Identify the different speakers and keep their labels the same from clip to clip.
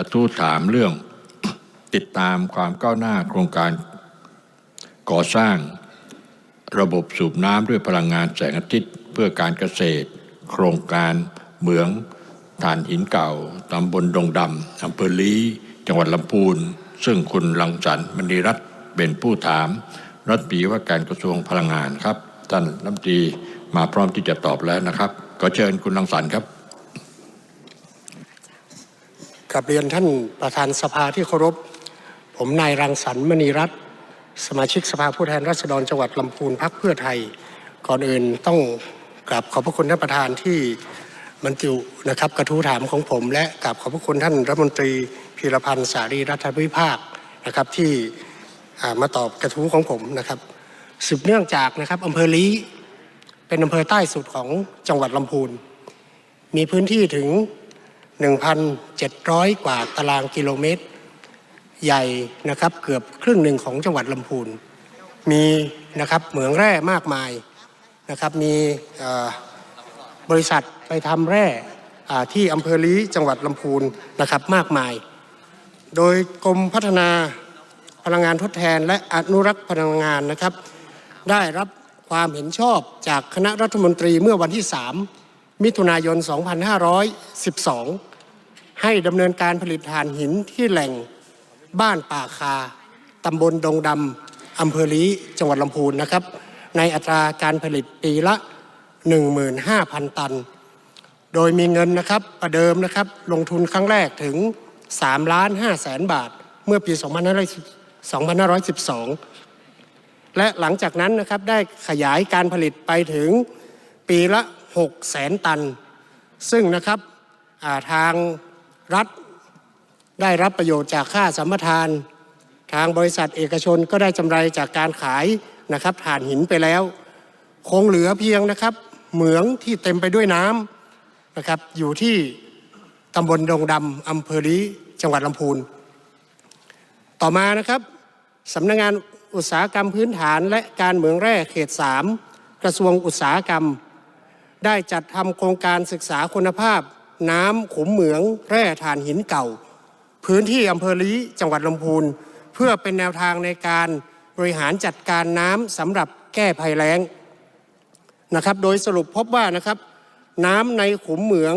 Speaker 1: กระทู้ถามเรื่องติดตามความก้าวหน้าโครงการก่อสร้างระบบสูบน้ำด้วยพลังงานแสงอาทิตย์เพื่อการเกษตร โครงการเหมืองถ่านหินเก่าตำบลดงดำอำเภอลีจังหวัดลำพูน ซึ่งคุณลังสรรมณีรัตน์เป็นผู้ถาม รัฐมนตรีว่าการกระทรวงพลังงานครับ ท่านรัฐมนตรีมาพร้อมที่จะตอบแล้วนะครับ ขอเชิญคุณลังสรรครับ
Speaker 2: กับเรียนท่านประธานสภาที่เคารพ ผมนายรังสรรค์มณีรัตน์สมาชิกสภาผู้แทนราษฎรจังหวัดลำพูนพักเพื่อไทย ก่อนอื่นต้องกราบขอบพระคุณท่านประธานที่บรรจุนะครับกระทู้ถามของผม และกราบขอบพระคุณท่านรัฐมนตรีพีรพันธ์สารีรัฐวิภาคนะครับที่มาตอบกระทู้ของผมนะครับสืบเนื่องจากนะครับอำเภอลีเป็นอำเภอใต้สุดของจังหวัดลำพูน มีพื้นที่ถึง 1,700 กว่าตารางกิโลเมตร ใหญ่นะครับเกือบครึ่งหนึ่งของจังหวัดลำพูน มีนะครับเหมืองแร่มากมายนะครับมีบริษัทไปทำแร่ที่อำเภอลีจังหวัดลำพูนนะครับมากมาย โดยกรมพัฒนาพลังงานทดแทนและอนุรักษ์พลังงานนะครับ ได้รับความเห็นชอบจากคณะรัฐมนตรีเมื่อวันที่ 3 มิถุนายน 2512 ให้ดำเนินการผลิตถ่านหินที่แหล่งบ้านป่าคาตำบลดงดำอำเภอลีจังหวัดลำพูนนะครับ ในอัตราการผลิตปีละ 15,000 ตัน โดยมีเงินนะครับประเดิมนะครับลงทุนครั้งแรกถึง3ล้าน5แสนบาท เมื่อปี 2512 และหลังจากนั้นนะครับได้ขยายการผลิตไปถึงปีละ6แสนตัน ซึ่งนะครับาทาง รัฐได้รับประโยชน์จากค่าสัมปทาน ทางบริษัทเอกชนก็ได้จำไรจากการขายนะครับถ่านหินไปแล้ว คงเหลือเพียงนะครับ เหมืองที่เต็มไปด้วยน้ำนะครับอยู่ที่ตำบลดงดำอำเภอลีจังหวัดลำพูน ต่อมานะครับสำนักงานอุตสาหกรรมพื้นฐานและการเหมืองแร่เขต 3 กระทรวงอุตสาหกรรม ได้จัดทำโครงการศึกษาคุณภาพ น้ำขุมเหมืองแร่ถ่านหินเก่า พื้นที่อำเภอลีจังหวัดลำพูน เพื่อเป็นแนวทางในการบริหารจัดการน้ำสำหรับแก้ภัยแล้งนะครับ โดยสรุปพบว่านะครับ น้ำในขุมเหมือง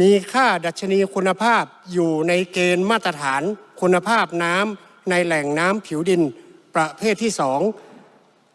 Speaker 2: มีค่าดัชนีคุณภาพอยู่ในเกณฑ์มาตรฐานคุณภาพน้ำในแหล่งน้ำผิวดินประเภทที่สอง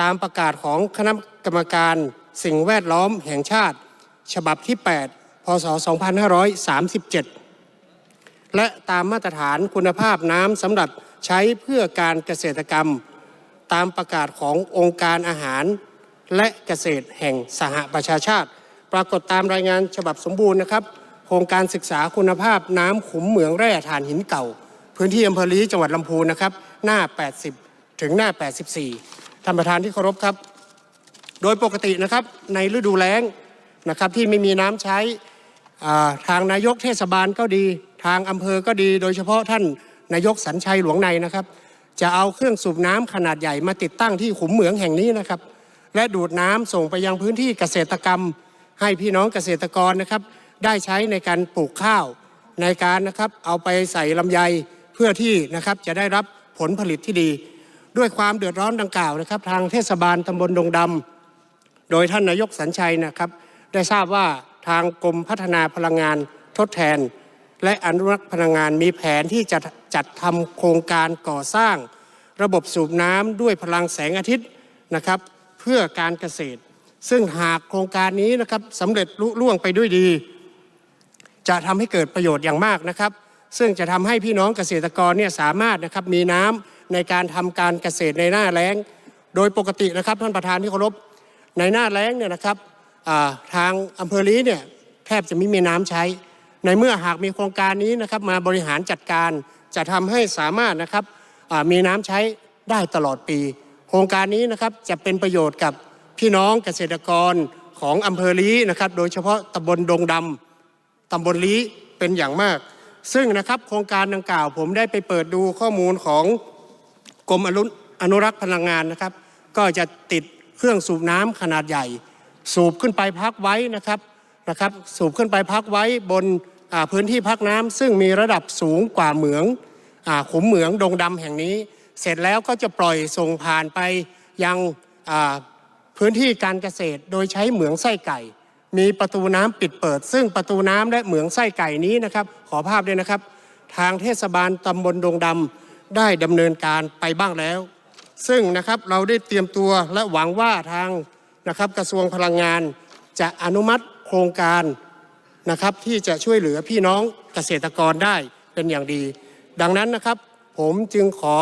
Speaker 2: ตามประกาศของคณะกรรมการสิ่งแวดล้อมแห่งชาติ ฉบับที่ 8 พศ 2537 และตามมาตรฐานคุณภาพน้ำสำหรับใช้เพื่อการเกษตรกรรม ตามประกาศขององค์การอาหาร และเกษตรแห่งสหประชาชาติ ปรากฏตามรายงานฉบับสมบูรณ์นะครับ โครงการศึกษาคุณภาพน้ำขุมเหมืองแร่ถ่านหินเก่า พื้นที่อำเภอลีจังหวัดลำพูนนะครับหน้า 80 ถึงหน้า 84 ท่านประธานที่เคารพครับ โดยปกตินะครับในฤดูแล้งนะครับที่ไม่มีน้ำใช้ ทางนายกเทศบาลก็ดี ทางอำเภอก็ดี โดยเฉพาะท่านนายกสัญชัยหลวงในนะครับ จะเอาเครื่องสูบน้ำขนาดใหญ่มาติดตั้งที่ขุมเหมืองแห่งนี้นะครับ และดูดน้ำส่งไปยังพื้นที่เกษตรกรรม ให้พี่น้องเกษตรกรนะครับ ได้ใช้ในการปลูกข้าวในการนะครับเอาไปใส่ลำไยเพื่อที่นะครับจะได้รับผลผลิตที่ดี ด้วยความเดือดร้อนดังกล่าวนะครับ ทางเทศบาลตำบลดงดำโดยท่านนายกสัญชัยนะครับ ได้ทราบว่า ทางกรมพัฒนาพลังงานทดแทน และอนุรักษ์พลังงานมีแผนที่จะจัดทำโครงการก่อสร้าง ระบบสูบน้ำด้วยพลังแสงอาทิตย์นะครับ เพื่อการเกษตร ซึ่งหากโครงการนี้นะครับสำเร็จลุล่วงไปด้วยดี จะทำให้เกิดประโยชน์อย่างมากนะครับ ซึ่งจะทำให้พี่น้องเกษตรกรเนี่ยสามารถนะครับมีน้ำในการทำการเกษตรในหน้าแล้ง โดยปกตินะครับท่านประธานที่เคารพในหน้าแล้งเนี่ยนะครับ ทางอำเภอลีเนี่ยแทบจะไม่มีน้ำใช้ ในเมื่อหากมีโครงการนี้นะครับมาบริหารจัดการจะทำให้สามารถนะครับมีน้ำใช้ได้ตลอดปี โครงการนี้นะครับจะเป็นประโยชน์กับพี่น้องเกษตรกรของอำเภอลีนะครับโดยเฉพาะตำบลดงดำตำบลลีเป็นอย่างมาก ซึ่งนะครับโครงการดังกล่าว ผมได้ไปเปิดดูข้อมูลของกรมอนุอนุรักษ์พลังงานนะครับ ก็จะติดเครื่องสูบน้ำขนาดใหญ่ สูบขึ้นไปพักไว้นะครับนะครับสูบขึ้นไปพักไว้บนพื้นที่พักน้ำซึ่งมีระดับสูงกว่าเหมืองอขุมเหมืองดงดำแห่งนี้ เสร็จแล้วก็จะปล่อยส่งผ่านไปยังพื้นที่การเกษตรโดยใช้เหมืองไส้ไก่ มีประตูน้ำปิดเปิด ซึ่งประตูน้ำและเหมืองไส้ไก่นี้นะครับ ขอภาพด้วยนะครับ ทางเทศบาลตำบลดงดำได้ดำเนินการไปบ้างแล้ว ซึ่งนะครับเราได้เตรียมตัวและหวังว่าทาง นะครับกระทรวงพลังงานจะอนุมัติโครงการนะครับที่จะช่วยเหลือพี่น้องเกษตรกรได้เป็นอย่างดี ดังนั้นนะครับ ผมจึงขอ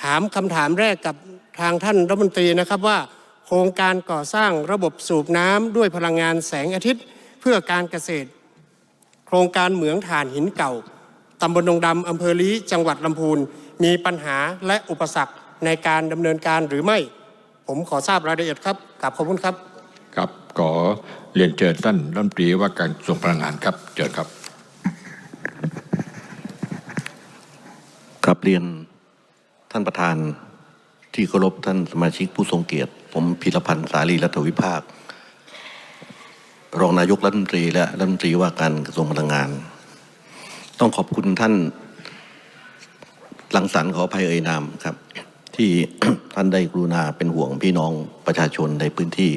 Speaker 2: ถามคำถามแรกกับทางท่านรัฐมนตรีนะครับว่า โครงการก่อสร้างระบบสูบน้ำด้วยพลังงานแสงอาทิตย์ เพื่อการเกษตร โครงการเหมืองถ่านหินเก่าตำบลดงดำอำเภอลีจังหวัดลำพูนมีปัญหาและอุปสรรคในการดำเนินการหรือไม่ ผมขอทราบรายละเอียดครับกราบขอบคุณครับ
Speaker 1: ครับขอเรียนเชิญท่านรัฐมนตรีว่าการกระทรวงพลังงานครับเชิญครับ
Speaker 3: ครับเรียนท่านประธานที่เคารพท่านสมาชิกผู้ทรงเกียรติ ผมพิรพันธ์สาลีรัฐวิภาค รองนายกรัฐมนตรีและรัฐมนตรีว่าการกระทรวงพลังงาน ต้องขอบคุณท่านหลังสรรค์ขออภัยเอ่ยนามครับ ที่ท่านได้กรุณาเป็นห่วงพี่น้องประชาชนในพื้นที่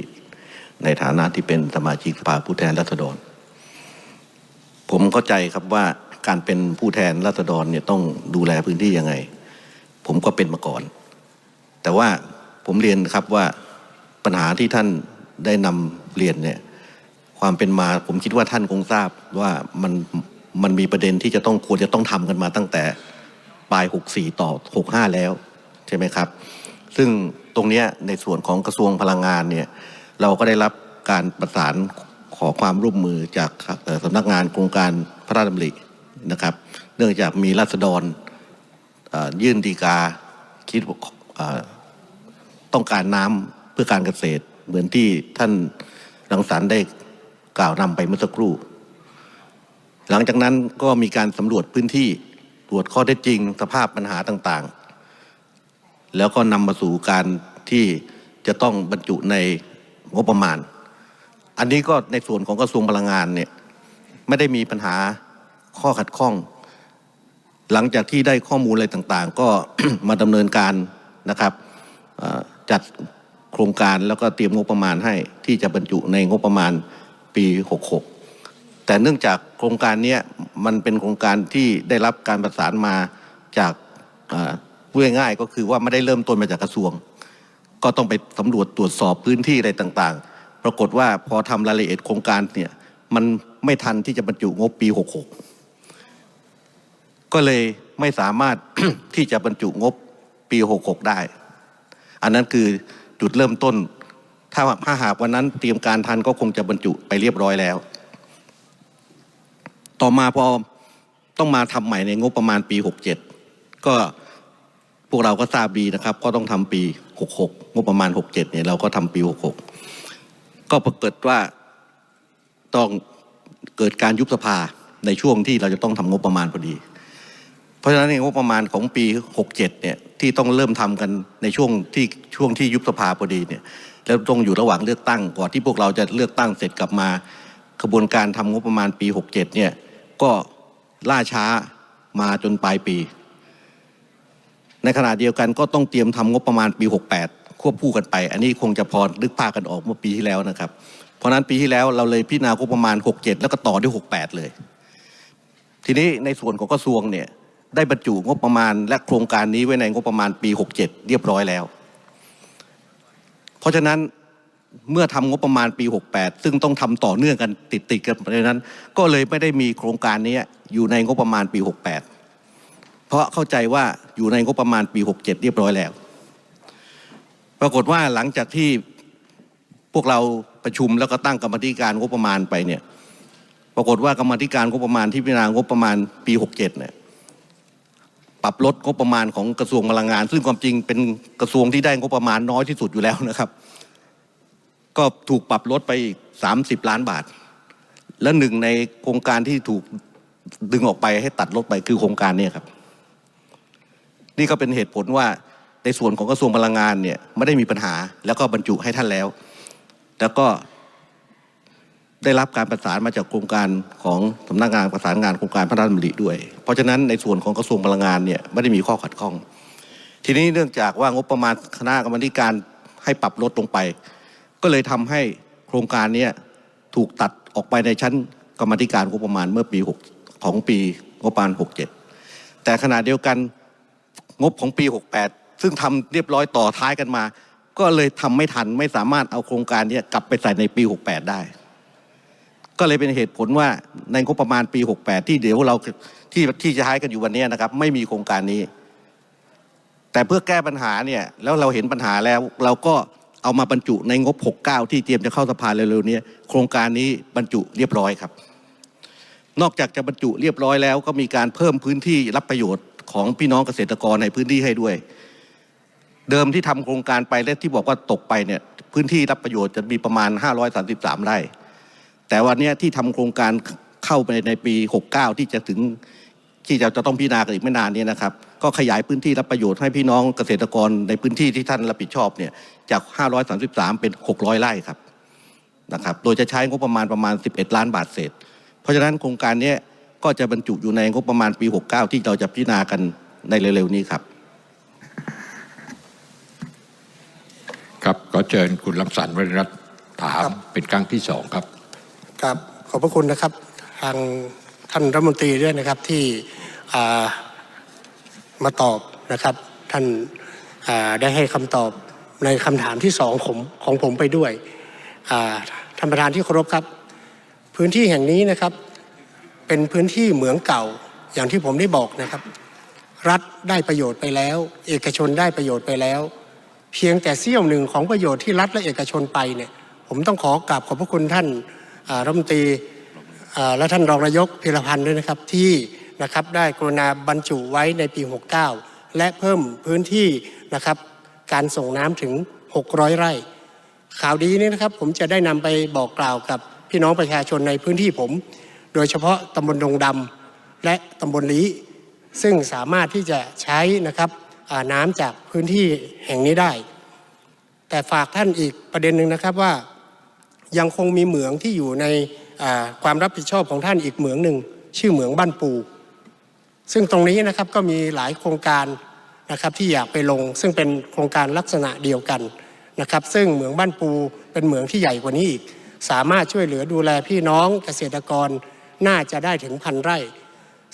Speaker 3: ในฐานะที่เป็นสมาชิกสภาผู้แทนราษฎร ผมเข้าใจครับว่าการเป็นผู้แทนราษฎรเนี่ยต้องดูแลพื้นที่ยังไง ผมก็เป็นมาก่อน แต่ว่าผมเรียนครับว่าปัญหาที่ท่านได้นำเรียนเนี่ยความเป็นมาผมคิดว่าท่านคงทราบว่ามันมันมีประเด็นที่จะต้องควรจะต้องทำกันมาตั้งแต่ปลาย 64 ต่อ 65 แล้ว ใช่ไหมครับ ซึ่งตรงนี้ในส่วนของกระทรวงพลังงานเนี่ยเราก็ได้รับการประสานขอความร่วมมือจากสำนักงานโครงการพระราชดำรินะครับ เนื่องจากมีราษฎรยื่นดีกาคิดต้องการน้ำเพื่อการเกษตร เหมือนที่ท่านรังสรรค์ได้กล่าวนำไปเมื่อสักครู่ หลังจากนั้นก็มีการสำรวจพื้นที่ตรวจข้อเท็จจริง สภาพปัญหาต่างๆ แล้วก็นำมาสู่การที่จะต้องบรรจุในงบประมาณ อันนี้ก็ในส่วนของกระทรวงพลังงานเนี่ยไม่ได้มีปัญหาข้อขัดข้อง หลังจากที่ได้ข้อมูลอะไรต่างๆ ก็มาดำเนินการนะครับจัดโครงการแล้วก็เตรียมงบประมาณให้ที่จะบรรจุในงบประมาณปี 66 แต่เนื่องจากโครงการนี้มันเป็นโครงการที่ได้รับการประสานมาจาก พูดง่ายๆก็คือว่าไม่ได้เริ่มต้นมาจากกระทรวง ก็ต้องไปสำรวจตรวจสอบพื้นที่อะไรต่างๆ ปรากฏว่าพอทำรายละเอียดโครงการเนี่ยมันไม่ทันที่จะบรรจุงบปี 66 ก็เลยไม่สามารถที่จะบรรจุงบปี 66 ได้ อันนั้นคือจุดเริ่มต้น ถ้าถ้าหากวันนั้นเตรียมการทันก็คงจะบรรจุไปเรียบร้อยแล้ว ต่อมาพอต้องมาทำใหม่ในงบประมาณปี 67 ก็ วกเราก็ทราบดีนะครับ ก็ต้องทำปี 66 งบประมาณ 67 เนี่ยเราก็ทำปี 66 ก็ปรากฏว่าต้องเกิดการยุบสภาในช่วงที่เราจะต้องทำงบประมาณพอดี เพราะฉะนั้นงบประมาณของปี 67 เนี่ยที่ต้องเริ่มทำกันในช่วงที่ช่วงที่ยุบสภาพอดีเนี่ยแล้วต้องอยู่ระหว่างเลือกตั้งก่อนที่พวกเราจะเลือกตั้งเสร็จกลับมากระบวนการทำงบประมาณปี 67 เนี่ยก็ล่าช้ามาจนปลายปี ในขณะเดียวกันก็ต้องเตรียมทำงบประมาณปี 68 ควบคู่กันไป อันนี้คงจะพอนึกภาพกันออกเมื่อปีที่แล้วนะครับ เพราะนั้นปีที่แล้วเราเลยพิจารณางบประมาณ 67 แล้วก็ต่อด้วย 68 เลย ทีนี้ในส่วนของกระทรวงเนี่ยได้บรรจุงบประมาณและโครงการนี้ไว้ในงบประมาณปี 67 เรียบร้อยแล้ว เพราะฉะนั้นเมื่อทำงบประมาณปี 68 ซึ่งต้องทำต่อเนื่องกันติดติดกันเพราะนั้น ก็เลยไม่ได้มีโครงการนี้อยู่ในงบประมาณปี 68 เพราะเข้าใจว่าอยู่ในงบประมาณปี 67 เรียบร้อยแล้ว ปรากฏว่าหลังจากที่พวกเราประชุมแล้วก็ตั้งกรรมธิการงบประมาณไปเนี่ย ปรากฏว่ากรรมธิการงบประมาณที่พิจารณางบประมาณปี 67 เนี่ยปรับลดงบประมาณของกระทรวงพลังงาน ซึ่งความจริงเป็นกระทรวงที่ได้งบประมาณน้อยที่สุดอยู่แล้วนะครับ ก็ถูกปรับลดไปอีก 30 ล้านบาท และหนึ่งในโครงการที่ถูกดึงออกไปให้ตัดลดไปคือโครงการนี้ครับ นี่ก็เป็นเหตุผลว่าในส่วนของกระทรวงพลังงานเนี่ยไม่ได้มีปัญหาแล้วก็บรรจุให้ท่านแล้ว แล้วก็ได้รับการประสานมาจากโครงการของสำนักงานประสานงานโครงการพระราชดำริด้วย เพราะฉะนั้นในส่วนของกระทรวงพลังงานเนี่ยไม่ได้มีข้อขัดข้อง ทีนี้เนื่องจากว่างบประมาณคณะกรรมการให้ปรับลดลงไป ก็เลยทำให้โครงการนี้ถูกตัดออกไปในชั้นกรรมธิการงบประมาณเมื่อปี 6 ของปีงบประมาณ 67 แต่ขณะเดียวกัน งบของปี 68 ซึ่งทำเรียบร้อยต่อท้ายกันมา ก็เลยทำไม่ทันไม่สามารถเอาโครงการนี้กลับไปใส่ในปี 68 ได้ ก็เลยเป็นเหตุผลว่าในงบประมาณปี 68 ที่เดี๋ยวเราที่ที่จะใช้กันอยู่วันนี้นะครับ ไม่มีโครงการนี้ แต่เพื่อแก้ปัญหาเนี่ยแล้วเราเห็นปัญหาแล้วเราก็เอามาบรรจุในงบ 69 ที่เตรียมจะเข้าสภาเร็วๆนี้โครงการนี้บรรจุเรียบร้อยครับ นอกจากจะบรรจุเรียบร้อยแล้วก็มีการเพิ่มพื้นที่รับประโยชน์ ของพี่น้องเกษตรกรในพื้นที่ให้ด้วย เดิมที่ทำโครงการไปและที่บอกว่าตกไปเนี่ยพื้นที่รับประโยชน์จะมีประมาณ 533 ไร่ แต่วันนี้ที่ทำโครงการเข้าไปในปี 69 ที่จะถึงที่จะจะต้องพิจารณากันอีกไม่นานเนี้นะครับ ก็ขยายพื้นที่รับประโยชน์ให้พี่น้องเกษตรกรในพื้นที่ที่ท่านรับผิดชอบเนี่ยจาก 533 เป็น 600 ไร่ครับนะครับ โดยจะใช้งบประมาณประมาณ 11 ล้านบาทเศษ เพราะฉะนั้นโครงการนี้ ก็จะบรรจุอยู่ในงบประมาณปี 69 ที่เราจะพิจารณากันในเร็วๆนี้ครับ
Speaker 1: ครับขอเชิญคุณรังสรรค์วริรัตน์ถามเป็นครั้งที่สองครับ
Speaker 2: ครับขอบพระคุณนะครับทางท่านรัฐมนตรีด้วยนะครับที่อ่ามาตอบนะครับ ท่านอ่าได้ให้คำตอบในคำถามที่สองผมของผมไปด้วยอ่าท่านประธานที่เคารพครับ พื้นที่แห่งนี้นะครับ เป็นพื้นที่เหมืองเก่าอย่างที่ผมได้บอกนะครับ รัฐได้ประโยชน์ไปแล้ว เอกชนได้ประโยชน์ไปแล้ว เพียงแต่เสี้ยวหนึ่งของประโยชน์ที่รัฐและเอกชนไปเนี่ยผมต้องขอกราบขอบพระคุณท่านรัฐมนตรีและท่านรองนายกพิรพันธ์ด้วยนะครับที่นะครับได้กรุณาบรรจุไว้ในปี 69 และเพิ่มพื้นที่นะครับการส่งน้ำถึง 600 ไร่ ข่าวดีนี้นะครับผมจะได้นำไปบอกกล่าวกับพี่น้องประชาชนในพื้นที่ผม โดยเฉพาะตำบลดงดำและตำบลลีซึ่งสามารถที่จะใช้นะครับน้ำจากพื้นที่แห่งนี้ได้ แต่ฝากท่านอีกประเด็นหนึ่งนะครับว่ายังคงมีเหมืองที่อยู่ในความรับผิดชอบของท่านอีกเหมืองหนึ่งชื่อเหมืองบ้านปู ซึ่งตรงนี้นะครับก็มีหลายโครงการนะครับที่อยากไปลง ซึ่งเป็นโครงการลักษณะเดียวกันนะครับ ซึ่งเหมืองบ้านปูเป็นเหมืองที่ใหญ่กว่านี้อีก สามารถช่วยเหลือดูแลพี่น้องเกษตรกร น่าจะได้ถึงพันไร่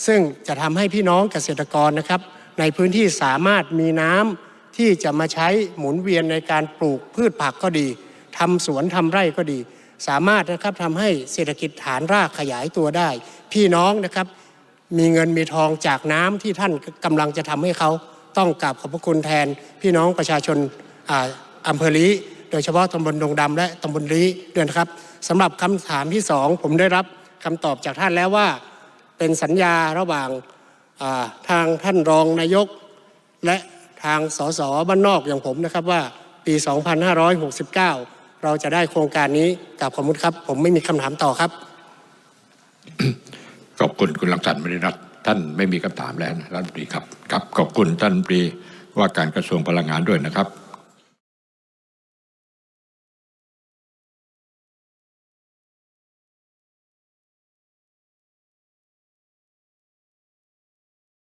Speaker 2: ซึ่งจะทำให้พี่น้องเกษตรกรนะครับ ในพื้นที่สามารถมีน้ำที่จะมาใช้หมุนเวียนในการปลูกพืชผักก็ดีทำสวนทำไร่ก็ดี สามารถนะครับทำให้เศรษฐกิจฐานรากขยายตัวได้ พี่น้องนะครับมีเงินมีทองจากน้ำที่ท่านกำลังจะทำให้เขาต้องกราบขอบพระคุณแทน พี่น้องประชาชนอำเภอลีโดยเฉพาะตำบลดงดำและตำบลลีด้วยนะครับสำหรับคำถามที่สองผมได้รับ คำตอบจากท่านแล้วว่า เป็นสัญญาระหว่างาทางท่านรองนายก และทางสสบ้านนอกอย่างผมนะครับว่าปี 2569 เราจะได้โครงการนี้กับขอบคุณครับ ผมไม่มีคำถามต่อครับ
Speaker 1: ขอบคุณคุณรังสรรค์วริรัตท่านไม่มีคำถามแล้วนะรัฐมนตรีครับครับ ขอบคุณท่านรัฐมนตรีว่าการกระทรวงพลังงานด้วยนะครับ